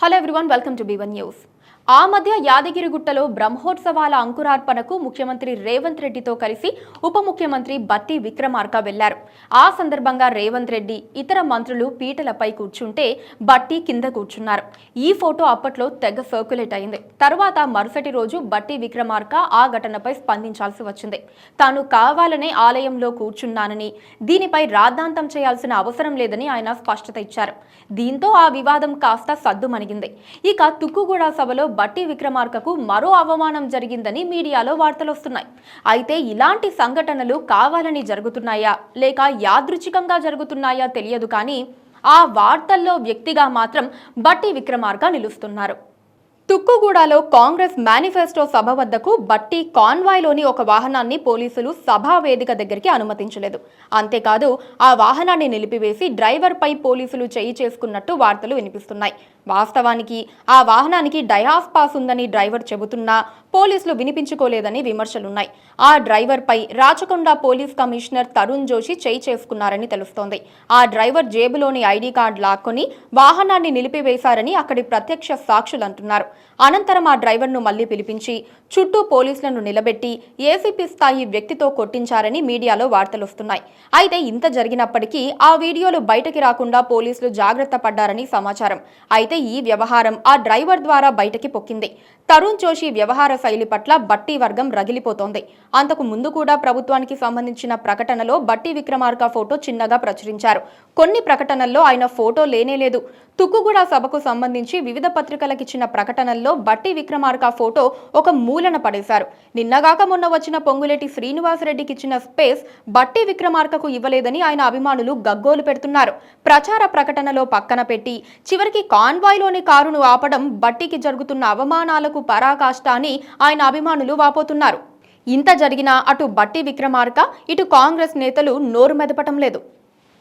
Hello everyone, welcome to B1 News. ఆ మధ్య యాదగిరిగుట్టలో బ్రహ్మోత్సవాల అంకురార్పణకు ముఖ్యమంత్రి రేవంత్ రెడ్డితో కలిసి ఉప ముఖ్యమంత్రి బట్టి విక్రమార్క వెళ్ళారు. ఆ సందర్భంగా రేవంత్ రెడ్డి ఇతర మంత్రులు పీటలపై కూర్చుంటే బట్టి కింద కూర్చున్నారు. ఈ ఫోటో అప్పట్లో తెగ సర్క్యులేట్ అయింది. తర్వాత మరుసటి రోజు బట్టి విక్రమార్క ఆ ఘటనపై స్పందించాల్సి వచ్చింది. తాను కావాలనే ఆలయంలో కూర్చున్నానని దీనిపై రాద్ధాంతం చేయాల్సిన అవసరం లేదని ఆయన స్పష్టత ఇచ్చారు. దీంతో ఆ వివాదం కాస్త సద్దుమణిగింది. ఇక తుక్కుగూడ సభలో బట్టి విక్రమార్కకు మరో అవమానం జరిగిందని మీడియాలో వార్తలు వస్తున్నాయి. అయితే ఇలాంటి సంఘటనలు కావాలని జరుగుతున్నాయా? లేక యాదృచ్ఛికంగా జరుగుతున్నాయా తెలియదు కానీ ఆ వార్తల్లో వ్యక్తిగా మాత్రం బట్టి విక్రమార్క నిలుస్తున్నారు. తుక్కుగూడలో కాంగ్రెస్ మేనిఫెస్టో సభ వద్దకు బట్టి కాన్వాయ్లోని ఒక వాహనాన్ని పోలీసులు సభా వేదిక దగ్గరికి అనుమతించలేదు. అంతేకాదు ఆ వాహనాన్ని నిలిపివేసి డ్రైవర్పై పోలీసులు చేయి చేసుకున్నట్టు వార్తలు వినిపిస్తున్నాయి. వాస్తవానికి ఆ వాహనానికి డయాస్ పాస్ ఉందని డ్రైవర్ చెబుతున్నా పోలీసులు వినిపించుకోలేదని విమర్శలున్నాయి. ఆ డ్రైవర్పై రాచకొండ పోలీస్ కమిషనర్ తరుణ్ జోషి చేయి చేసుకున్నారని తెలుస్తోంది. ఆ డ్రైవర్ జేబులోని ఐడి కార్డు లాక్కొని వాహనాన్ని నిలిపివేశారని అక్కడి ప్రత్యక్ష సాక్షులు అంటున్నారు. అనంతరం ఆ డ్రైవర్ను మళ్ళీ పిలిపించి చుట్టూ పోలీసులను నిలబెట్టి ఏసీపీ స్థాయి వ్యక్తితో కొట్టించారని మీడియాలో వార్తలు వస్తున్నాయి. అయితే ఇంత జరిగినప్పటికీ ఆ వీడియోలు బయటకి రాకుండా పోలీసులు జాగ్రత్త పడ్డారని సమాచారం. అయితే ఈ వ్యవహారం ఆ డ్రైవర్ ద్వారా బయటకి పొక్కింది. తరుణ్ జోషి వ్యవహార శైలి పట్ల బట్టి వర్గం రగిలిపోతోంది. అంతకు ముందు కూడా ప్రభుత్వానికి సంబంధించిన ప్రకటనలో బట్టి విక్రమార్క ఫోటో చిన్నగా ప్రచురించారు. కొన్ని ప్రకటనల్లో ఆయన ఫోటో లేనేలేదు తుక్కుగూడ సభకు సంబంధించి వివిధ పత్రికలకిచ్చిన ప్రకటనల్లో బట్టి విక్రమార్క ఫోటో ఒక మూలన పడేశారు. నిన్నగాక మొన్న వచ్చిన పొంగులేటి శ్రీనివాసరెడ్డికి ఇచ్చిన స్పేస్ బట్టి విక్రమార్కకు ఇవ్వలేదని ఆయన అభిమానులు గగ్గోలు పెడుతున్నారు. ప్రచార ప్రకటనలో పక్కన పెట్టి చివరికి కాన్వాయ్లోని కారును ఆపడం బట్టికి జరుగుతున్న అవమానాలకు పరాకాష్ట అని ఆయన అభిమానులు వాపోతున్నారు. ఇంత జరిగినా అటు బట్టి విక్రమార్క ఇటు కాంగ్రెస్ నేతలు నోరు మెదపటం లేదు.